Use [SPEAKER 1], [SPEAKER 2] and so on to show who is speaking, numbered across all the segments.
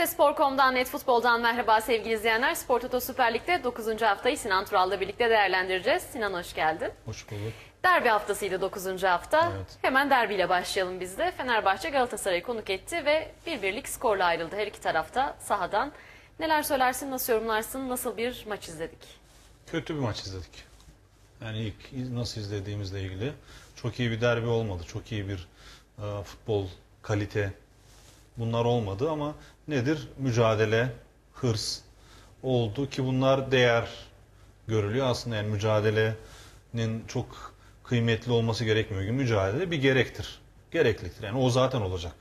[SPEAKER 1] TRT-Spor.com'dan, Net Futbol'dan merhaba sevgili izleyenler. Spor Toto Süper Lig'de 9. haftayı Sinan Tural'la birlikte değerlendireceğiz. Sinan hoş geldin.
[SPEAKER 2] Hoş bulduk.
[SPEAKER 1] Derbi haftasıydı 9. hafta.
[SPEAKER 2] Evet.
[SPEAKER 1] Hemen derbiyle başlayalım biz de. Fenerbahçe Galatasaray'ı konuk etti ve bir birlik skorla ayrıldı her iki tarafta sahadan. Neler söylersin, nasıl yorumlarsın, nasıl bir maç izledik?
[SPEAKER 2] Kötü bir maç izledik. Yani ilk nasıl izlediğimizle ilgili çok iyi bir derbi olmadı. Çok iyi bir e, futbol kalite bunlar olmadı ama nedir? Mücadele, hırs oldu ki bunlar değer görülüyor. Aslında yani mücadelenin çok kıymetli olması gerekmiyor ki mücadele bir gerektir. Gereklidir. Yani o zaten olacak.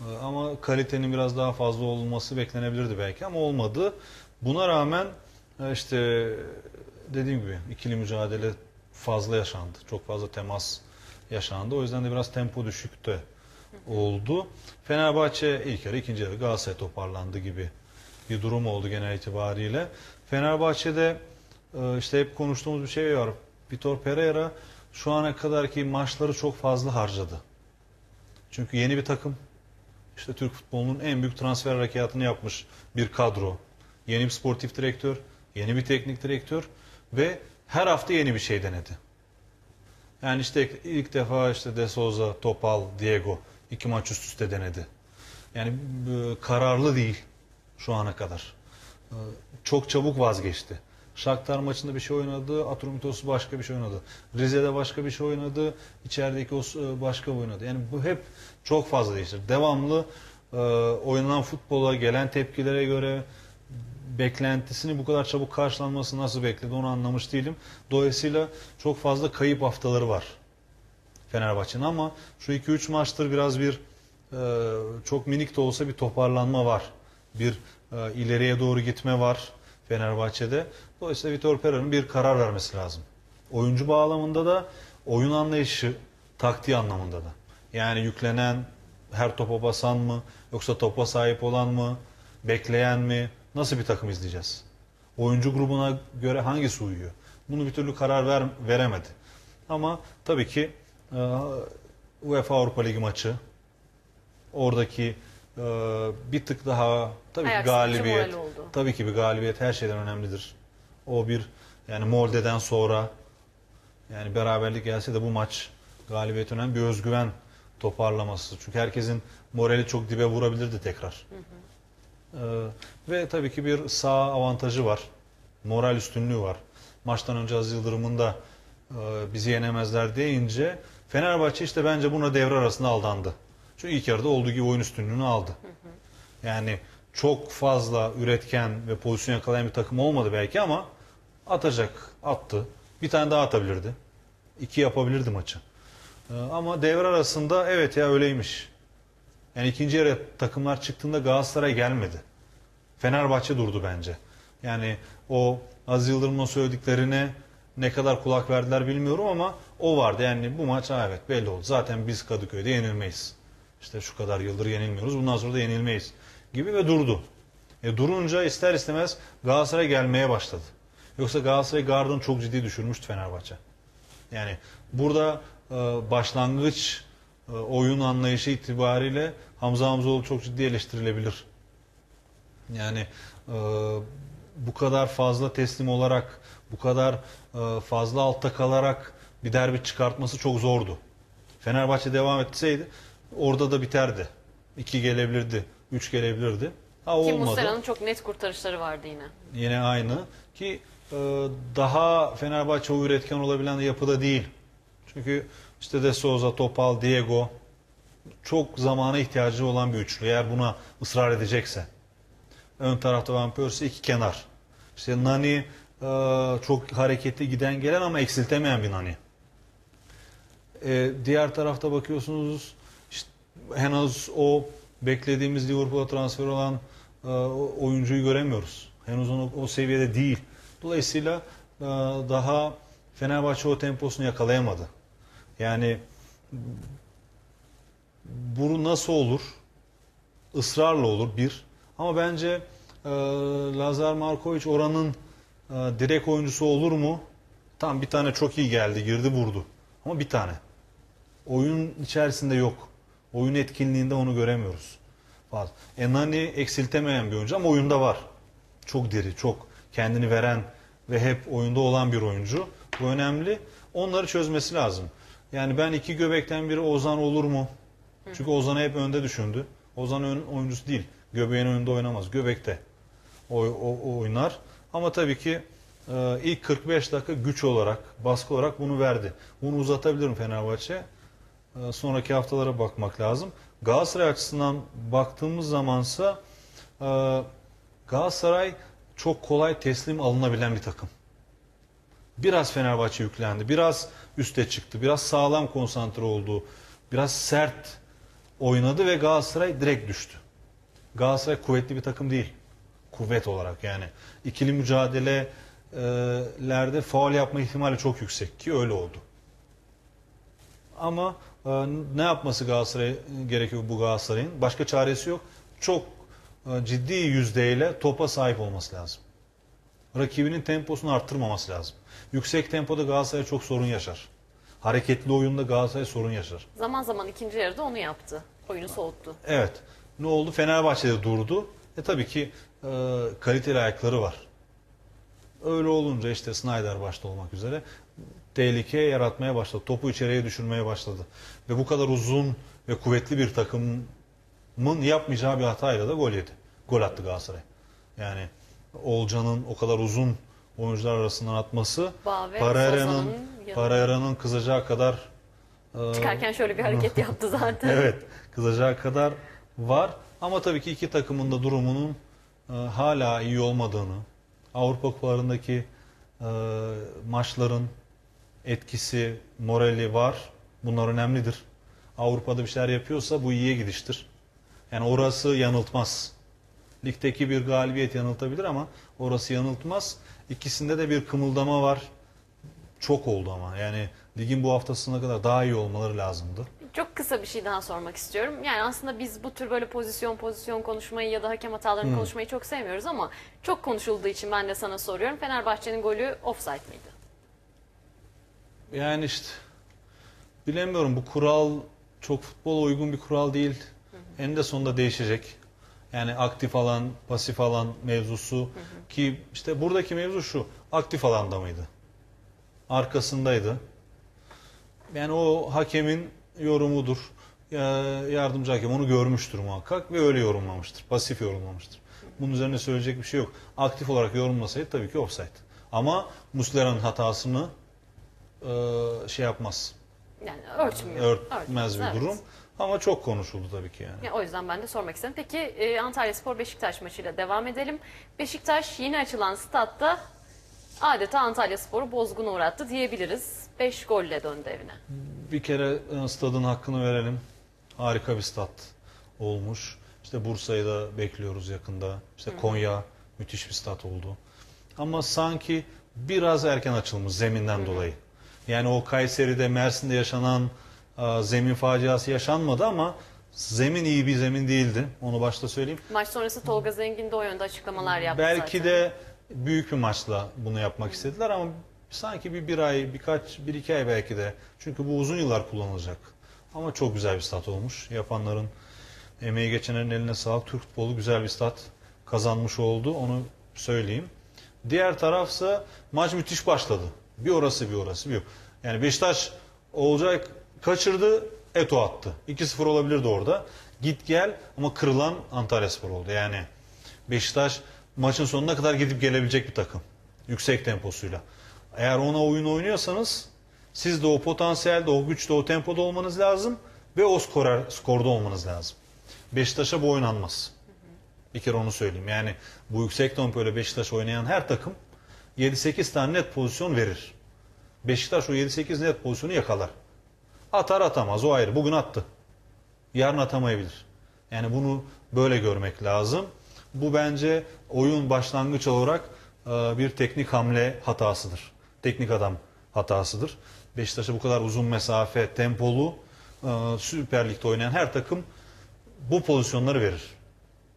[SPEAKER 2] Ee, Ama kalitenin biraz daha fazla olması beklenebilirdi belki ama olmadı. Buna rağmen e, işte dediğim gibi ikili mücadele fazla yaşandı. Çok fazla temas yaşandı. O yüzden de biraz tempo düşükte oldu. Fenerbahçe ilk yarı ikinci yarı Galatasaray toparlandı gibi bir durum oldu genel itibariyle. Fenerbahçe'de e, işte hep konuştuğumuz bir şey var. Vitor Pereira şu ana kadarki maçları çok fazla harcadı. Çünkü yeni bir takım. İşte Türk futbolunun en büyük transfer harekatını yapmış bir kadro. Yeni bir sportif direktör, yeni bir teknik direktör ve her hafta yeni bir şey denedi. Yani işte ilk defa işte De Souza, Topal, Diego iki maç üst üste denedi. Yani e, kararlı değil şu ana kadar. E, Çok çabuk vazgeçti. Shakhtar maçında bir şey oynadı, Atromitos'u başka bir şey oynadı. Rize'de başka bir şey oynadı, içerideki o e, başka oynadı. Yani bu hep çok fazla değiştir. Devamlı e, oynanan futbola gelen tepkilere göre beklentisini bu kadar çabuk karşılanması nasıl bekledi onu anlamış değilim. Dolayısıyla çok fazla kayıp haftaları var Fenerbahçe'nin ama şu 2-3 maçtır biraz bir e, çok minik de olsa bir toparlanma var. Bir e, ileriye doğru gitme var Fenerbahçe'de. Dolayısıyla Vitor Pereira'nın bir karar vermesi lazım. Oyuncu bağlamında da oyun anlayışı, taktiği anlamında da. Yani yüklenen her topa basan mı yoksa topa sahip olan mı, bekleyen mi, nasıl bir takım izleyeceğiz? Oyuncu grubuna göre hangisi uyuyor? Bunu bir türlü karar ver, veremedi. Ama tabii ki UEFA Avrupa Ligi maçı oradaki e, bir tık daha tabii ki galibiyet
[SPEAKER 1] moral oldu.
[SPEAKER 2] tabii ki bir galibiyet her şeyden önemlidir. O bir yani Molde'den sonra yani beraberlik gelse de bu maç galibiyet önemli bir özgüven toparlaması. Çünkü herkesin morali çok dibe vurabilirdi tekrar. Ee, ve tabii ki bir sağ avantajı var. Moral üstünlüğü var. Maçtan önce Aziz Yıldırım'ın da e, bizi yenemezler deyince Fenerbahçe işte bence buna devre arasında aldandı. Çünkü ilk yarıda olduğu gibi oyun üstünlüğünü aldı. Yani çok fazla üretken ve pozisyon yakalayan bir takım olmadı belki ama atacak, attı. Bir tane daha atabilirdi. İki yapabilirdi maçı. Ee, Ama devre arasında evet ya öyleymiş. Yani ikinci yarı takımlar çıktığında Galatasaray gelmedi. Fenerbahçe durdu bence. Yani o Aziz Yıldırım'ın söylediklerine ne kadar kulak verdiler bilmiyorum ama o vardı. Yani bu maç evet belli oldu. Zaten biz Kadıköy'de yenilmeyiz. İşte şu kadar yıldır yenilmiyoruz. Bundan sonra da yenilmeyiz gibi ve durdu. E durunca ister istemez Galatasaray gelmeye başladı. Yoksa Galatasaray gardını çok ciddi düşürmüştü Fenerbahçe. Yani burada e, başlangıç e, oyun anlayışı itibariyle Hamza Hamzoğlu çok ciddi eleştirilebilir. Yani e, kadar fazla teslim olarak, bu kadar e, fazla altta kalarak bir derbi çıkartması çok zordu. Fenerbahçe devam etseydi orada da biterdi. 2 gelebilirdi, 3 gelebilirdi. Ha
[SPEAKER 1] Ki
[SPEAKER 2] olmadı.
[SPEAKER 1] Muslera'nın çok net kurtarışları vardı yine.
[SPEAKER 2] Yine aynı ki e, daha Fenerbahçe o üretken olabilen yapıda değil. Çünkü işte De Souza, Topal, Diego çok zamana ihtiyacı olan bir üçlü. Eğer buna ısrar edecekse. Ön tarafta Van Persie iki kenar. İşte Nani e, çok hareketli giden gelen ama eksiltemeyen bir Nani. E, diğer tarafta bakıyorsunuz işte henüz o beklediğimiz Liverpool'a transfer olan e, oyuncuyu göremiyoruz. Henüz onu, o seviyede değil. Dolayısıyla daha Fenerbahçe o temposunu yakalayamadı. Yani bu nasıl olur? Israrla olur bir. Ama bence e, Lazar Markovic oranın e, direkt oyuncusu olur mu? Tam bir tane çok iyi geldi, girdi vurdu. Ama bir tane. Oyun içerisinde yok. Oyun etkinliğinde onu göremiyoruz. fazla. Enani eksiltemeyen bir oyuncu ama oyunda var. Çok diri, çok kendini veren ve hep oyunda olan bir oyuncu. Bu önemli. Onları çözmesi lazım. Yani ben iki göbekten biri Ozan olur mu? Çünkü Ozan'ı hep önde düşündü. Ozan oyuncusu değil. Göbeğin önünde oynamaz. Göbekte o, o- oynar. Ama tabii ki e, ilk 45 dakika güç olarak, baskı olarak bunu verdi. Bunu uzatabilirim Fenerbahçe. E, sonraki haftalara bakmak lazım. Galatasaray açısından baktığımız zamansa e, Galatasaray çok kolay teslim alınabilen bir takım. Biraz Fenerbahçe yüklendi, biraz üste çıktı, biraz sağlam konsantre oldu, biraz sert oynadı ve Galatasaray direkt düştü. Galatasaray kuvvetli bir takım değil. Kuvvet olarak yani. ikili mücadelelerde faul yapma ihtimali çok yüksek ki öyle oldu. Ama e, ne yapması Galatasaray gerekiyor bu Galatasaray'ın? Başka çaresi yok. Çok e, ciddi yüzdeyle topa sahip olması lazım. Rakibinin temposunu arttırmaması lazım. Yüksek tempoda Galatasaray çok sorun yaşar. Hareketli oyunda Galatasaray sorun yaşar.
[SPEAKER 1] Zaman zaman ikinci yarıda onu yaptı. Oyunu soğuttu.
[SPEAKER 2] Evet. Ne oldu? Fenerbahçe'de durdu. E tabii ki e, kaliteli ayakları var. Öyle olunca işte Snyder başta olmak üzere tehlike yaratmaya başladı. Topu içeriye düşürmeye başladı. Ve bu kadar uzun ve kuvvetli bir takımın yapmayacağı bir hatayla da gol yedi. Gol attı Galatasaray. Yani Olcan'ın o kadar uzun oyuncular arasından atması Parera'nın. Parera'nın kızacağı kadar e,
[SPEAKER 1] Çıkarken şöyle bir hareket yaptı zaten.
[SPEAKER 2] Evet, kızacağı kadar var. Ama tabii ki iki takımın da durumunun e, hala iyi olmadığını, Avrupa kupalarındaki e, maçların etkisi, morali var. Bunlar önemlidir. Avrupa'da bir şeyler yapıyorsa bu iyiye gidiştir. Yani orası yanıltmaz. Ligdeki bir galibiyet yanıltabilir ama orası yanıltmaz. İkisinde de bir kımıldama var. Çok oldu ama. Yani ligin bu haftasına kadar daha iyi olmaları lazımdı.
[SPEAKER 1] Çok kısa bir şey daha sormak istiyorum. Yani aslında biz bu tür böyle pozisyon pozisyon konuşmayı ya da hakem hatalarını konuşmayı çok sevmiyoruz ama çok konuşulduğu için ben de sana soruyorum. Fenerbahçe'nin golü offside miydi?
[SPEAKER 2] Yani işte bilemiyorum bu kural çok futbola uygun bir kural değil. En de sonunda değişecek. Yani aktif alan, pasif alan mevzusu ki işte buradaki mevzu şu. Aktif alanda mıydı? Arkasındaydı. Yani o hakemin yorumudur. Ya, yardımcı hakem onu görmüştür muhakkak ve öyle yorumlamıştır. Pasif yorumlamıştır. Bunun üzerine söyleyecek bir şey yok. Aktif olarak yorumlasaydı tabii ki offside. Ama Muslera'nın hatasını e, şey yapmaz.
[SPEAKER 1] Yani örtmüyor.
[SPEAKER 2] Örtmez bir
[SPEAKER 1] evet.
[SPEAKER 2] durum. Ama çok konuşuldu tabii ki yani.
[SPEAKER 1] Ya, o yüzden ben de sormak istedim. Peki e, Antalya Spor Beşiktaş maçıyla devam edelim. Beşiktaş yeni açılan statta adeta Antalya Spor'u bozguna uğrattı diyebiliriz. 5 golle döndü evine.
[SPEAKER 2] Bir kere e, stadın hakkını verelim. Harika bir stat olmuş. İşte Bursa'yı da bekliyoruz yakında. İşte Konya müthiş bir stat oldu. Ama sanki biraz erken açılmış zeminden dolayı. Yani o Kayseri'de, Mersin'de yaşanan e, zemin faciası yaşanmadı ama zemin iyi bir zemin değildi. Onu başta söyleyeyim.
[SPEAKER 1] Maç sonrası Tolga Zengin de o yönde açıklamalar yaptı
[SPEAKER 2] Belki
[SPEAKER 1] zaten.
[SPEAKER 2] de büyük bir maçla bunu yapmak istediler ama sanki bir bir ay, birkaç, bir iki ay belki de. Çünkü bu uzun yıllar kullanılacak. Ama çok güzel bir stat olmuş. Yapanların, emeği geçenlerin eline sağlık. Türk futbolu güzel bir stat kazanmış oldu. Onu söyleyeyim. Diğer tarafsa maç müthiş başladı. Bir orası bir orası bir yok. Yani Beşiktaş olacak kaçırdı, Eto attı. 2-0 olabilirdi orada. Git gel ama kırılan Antalya Spor oldu. Yani Beşiktaş maçın sonuna kadar gidip gelebilecek bir takım. Yüksek temposuyla. Eğer ona oyun oynuyorsanız siz de o potansiyelde, o güçte, o tempoda olmanız lazım ve o skorer, skorda olmanız lazım. Beşiktaş'a bu oynanmaz. Bir kere onu söyleyeyim. Yani bu yüksek tempoyla Beşiktaş oynayan her takım 7-8 tane net pozisyon verir. Beşiktaş o 7-8 net pozisyonu yakalar. Atar atamaz o ayrı. Bugün attı. Yarın atamayabilir. Yani bunu böyle görmek lazım. Bu bence oyun başlangıç olarak e, bir teknik hamle hatasıdır. Teknik adam hatasıdır. Beşiktaş'a bu kadar uzun mesafe, tempolu e, Süper Lig'de oynayan her takım bu pozisyonları verir.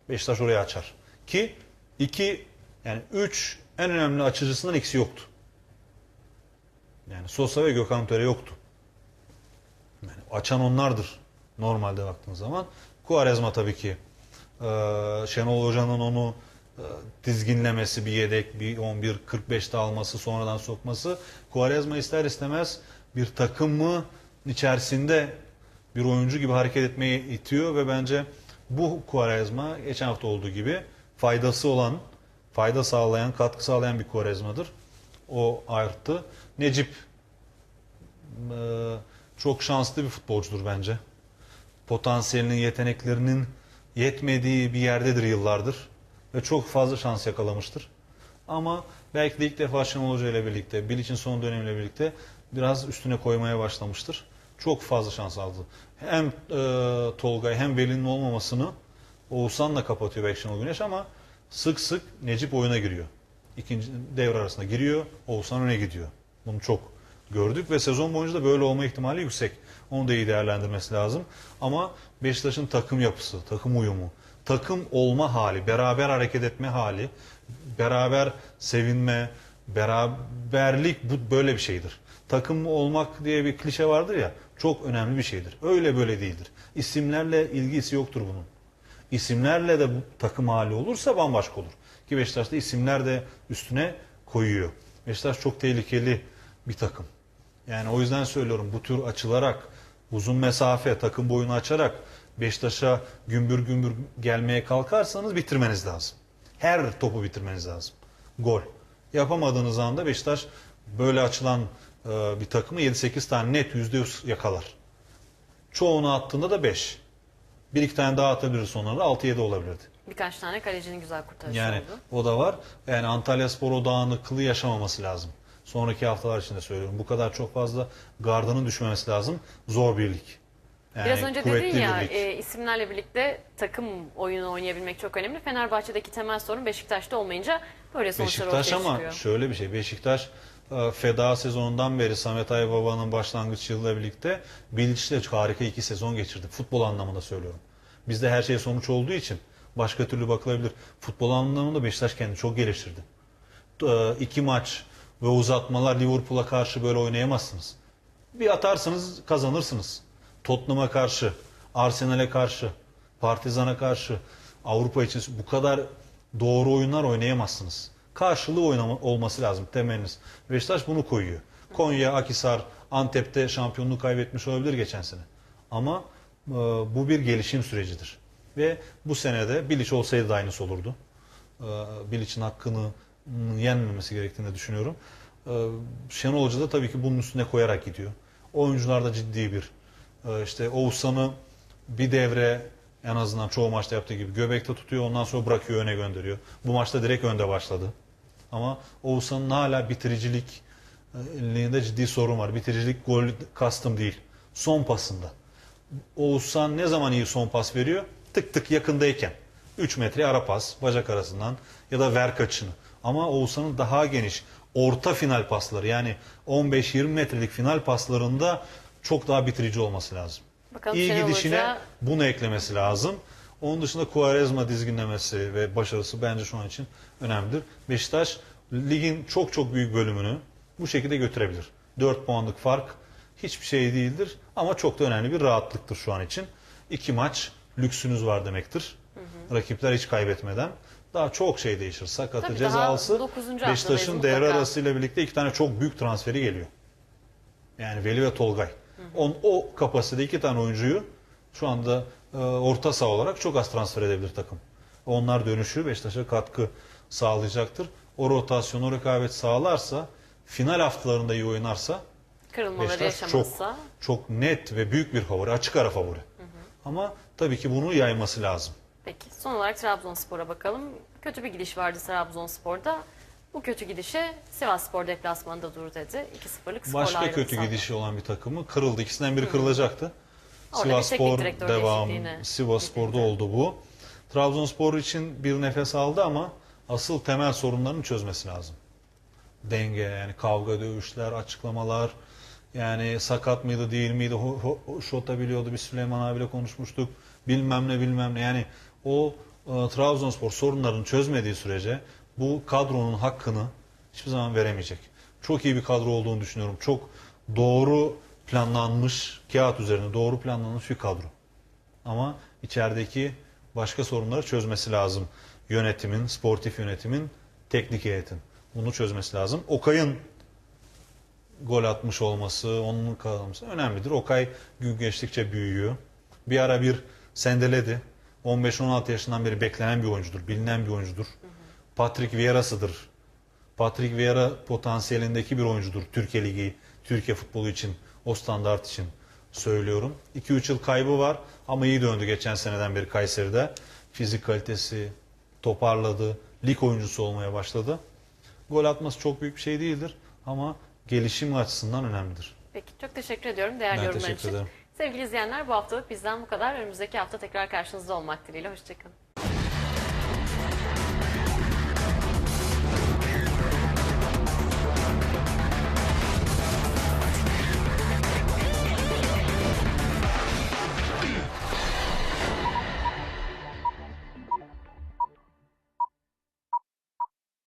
[SPEAKER 2] Beşiktaş oraya açar. Ki iki yani üç en önemli açıcısından ikisi yoktu. Yani Sosa ve Gökhan Töre yoktu. Yani açan onlardır normalde baktığın zaman. Quaresma tabii ki Şenol Hoca'nın onu dizginlemesi, bir yedek, bir 11 45'te alması, sonradan sokması Quaresma ister istemez bir takımı içerisinde bir oyuncu gibi hareket etmeyi itiyor ve bence bu Quaresma geçen hafta olduğu gibi faydası olan, fayda sağlayan, katkı sağlayan bir Quaresma'dır. O arttı. Necip e, çok şanslı bir futbolcudur bence. Potansiyelinin, yeteneklerinin yetmediği bir yerdedir yıllardır. Ve çok fazla şans yakalamıştır. Ama belki de ilk defa Şenol Hoca ile birlikte, Bilic'in son dönemiyle birlikte biraz üstüne koymaya başlamıştır. Çok fazla şans aldı. Hem e, Tolgay hem Veli'nin olmamasını Oğuzhan'la kapatıyor belki Şenol Güneş ama sık sık Necip oyuna giriyor. İkinci devre arasında giriyor, Oğuzhan öne gidiyor. Bunu çok gördük ve sezon boyunca da böyle olma ihtimali yüksek. Onu da iyi değerlendirmesi lazım. Ama Beşiktaş'ın takım yapısı, takım uyumu, takım olma hali, beraber hareket etme hali, beraber sevinme, beraberlik bu böyle bir şeydir. Takım olmak diye bir klişe vardır ya, çok önemli bir şeydir. Öyle böyle değildir. İsimlerle ilgisi yoktur bunun. İsimlerle de bu takım hali olursa bambaşka olur. Ki Beşiktaş'ta isimler de üstüne koyuyor. Beşiktaş çok tehlikeli bir takım. Yani o yüzden söylüyorum bu tür açılarak uzun mesafe takım boyunu açarak Beşiktaş'a gümbür gümbür gelmeye kalkarsanız bitirmeniz lazım. Her topu bitirmeniz lazım. Gol. Yapamadığınız anda Beşiktaş böyle açılan e, bir takımı 7-8 tane net %100 yakalar. Çoğunu attığında da 5. Bir iki tane daha atabilir sonları 6-7 olabilirdi.
[SPEAKER 1] Birkaç tane kalecinin güzel kurtarışı
[SPEAKER 2] Yani
[SPEAKER 1] oldu.
[SPEAKER 2] o da var. Yani Antalya Spor o dağınıklığı yaşamaması lazım. Sonraki haftalar için de söylüyorum. Bu kadar çok fazla gardının düşmemesi lazım. Zor birlik. Yani
[SPEAKER 1] Biraz önce dedin ya
[SPEAKER 2] birlik.
[SPEAKER 1] e, isimlerle birlikte takım oyunu oynayabilmek çok önemli. Fenerbahçe'deki temel sorun Beşiktaş'ta olmayınca böyle sonuçlar
[SPEAKER 2] Beşiktaş
[SPEAKER 1] ortaya
[SPEAKER 2] ama
[SPEAKER 1] çıkıyor.
[SPEAKER 2] şöyle bir şey. Beşiktaş e, feda sezonundan beri Samet Aybaba'nın başlangıç yılıyla birlikte Bilic'le harika iki sezon geçirdi. Futbol anlamında söylüyorum. Bizde her şey sonuç olduğu için başka türlü bakılabilir. Futbol anlamında Beşiktaş kendini çok geliştirdi. E, iki maç ve uzatmalar Liverpool'a karşı böyle oynayamazsınız. Bir atarsınız kazanırsınız. Tottenham'a karşı, Arsenal'e karşı, Partizan'a karşı, Avrupa için bu kadar doğru oyunlar oynayamazsınız. Karşılığı oynama, olması lazım temeliniz. Beşiktaş bunu koyuyor. Konya, Akisar, Antep'te şampiyonluğu kaybetmiş olabilir geçen sene. Ama e, bu bir gelişim sürecidir. Ve bu senede Bilic olsaydı da aynısı olurdu. E, Bilic'in hakkını yenmemesi gerektiğini düşünüyorum. E, Şenol Hoca da tabii ki bunun üstüne koyarak gidiyor. Oyuncular da ciddi bir e, işte Oğuzhan'ı bir devre en azından çoğu maçta yaptığı gibi göbekte tutuyor ondan sonra bırakıyor öne gönderiyor. Bu maçta direkt önde başladı. Ama Oğuzhan'ın hala bitiricilik elinde ciddi sorun var. Bitiricilik gol kastım değil. Son pasında. Oğuzhan ne zaman iyi son pas veriyor? Tık tık yakındayken. 3 metre ara pas bacak arasından ya da ver kaçını. Ama Oğuzhan'ın daha geniş orta final pasları yani 15-20 metrelik final paslarında çok daha bitirici olması lazım.
[SPEAKER 1] Bakalım
[SPEAKER 2] İyi gidişine
[SPEAKER 1] Hoca-
[SPEAKER 2] bunu eklemesi lazım. Onun dışında Quaresma dizginlemesi ve başarısı bence şu an için önemlidir. Beşiktaş ligin çok çok büyük bölümünü bu şekilde götürebilir. 4 puanlık fark hiçbir şey değildir ama çok da önemli bir rahatlıktır şu an için. İki maç lüksünüz var demektir. Rakipler hiç kaybetmeden. Daha çok şey değişir. Sakatı,
[SPEAKER 1] Tabii haftadayız
[SPEAKER 2] Beşiktaş'ın devre
[SPEAKER 1] mutlaka.
[SPEAKER 2] arasıyla birlikte iki tane çok büyük transferi geliyor. Yani Veli ve Tolgay. On, o kapasitede iki tane oyuncuyu şu anda e, orta saha olarak çok az transfer edebilir takım. Onlar dönüşü Beşiktaş'a katkı sağlayacaktır. O rotasyon, o rekabet sağlarsa, final haftalarında iyi oynarsa
[SPEAKER 1] Kırılmaları
[SPEAKER 2] Beşiktaş çok
[SPEAKER 1] yaşamazsa.
[SPEAKER 2] çok net ve büyük bir favori, açık ara favori. Ama tabii ki bunu yayması lazım.
[SPEAKER 1] Peki son olarak Trabzonspor'a bakalım. Kötü bir gidiş vardı Trabzonspor'da. Bu kötü gidişe Sivasspor deplasmanında dur dedi. 2-0'lık skorla
[SPEAKER 2] Başka kötü
[SPEAKER 1] sahada.
[SPEAKER 2] gidişi olan bir takımı kırıldı. İkisinden biri kırılacaktı.
[SPEAKER 1] Orada bir teknik
[SPEAKER 2] Sivasspor
[SPEAKER 1] direktör
[SPEAKER 2] devam.
[SPEAKER 1] değişikliğine gidildi.
[SPEAKER 2] oldu bu. Trabzonspor için bir nefes aldı ama asıl temel sorunlarını çözmesi lazım. Denge yani kavga, dövüşler, açıklamalar. Yani sakat mıydı değil miydi? Ho, ho, şota biliyordu. Biz Süleyman abiyle konuşmuştuk. Bilmem ne bilmem ne. Yani o e, Trabzonspor sorunlarını çözmediği sürece bu kadronun hakkını hiçbir zaman veremeyecek. Çok iyi bir kadro olduğunu düşünüyorum. Çok doğru planlanmış, kağıt üzerinde doğru planlanmış bir kadro. Ama içerideki başka sorunları çözmesi lazım. Yönetimin, sportif yönetimin, teknik heyetin. Bunu çözmesi lazım. Okay'ın gol atmış olması, onun kalması önemlidir. Okay gün geçtikçe büyüyor. Bir ara bir sendeledi. 15-16 yaşından beri beklenen bir oyuncudur, bilinen bir oyuncudur. Patrick Vieira'sıdır. Patrick Vieira potansiyelindeki bir oyuncudur. Türkiye Ligi, Türkiye futbolu için, o standart için söylüyorum. 2-3 yıl kaybı var ama iyi döndü geçen seneden beri Kayseri'de. Fizik kalitesi toparladı, lig oyuncusu olmaya başladı. Gol atması çok büyük bir şey değildir ama gelişim açısından önemlidir.
[SPEAKER 1] Peki çok teşekkür ediyorum değerli
[SPEAKER 2] Ben
[SPEAKER 1] yorumlar için.
[SPEAKER 2] ederim.
[SPEAKER 1] Sevgili izleyenler bu haftalık bizden bu kadar. Önümüzdeki hafta tekrar karşınızda olmak dileğiyle. Hoşçakalın.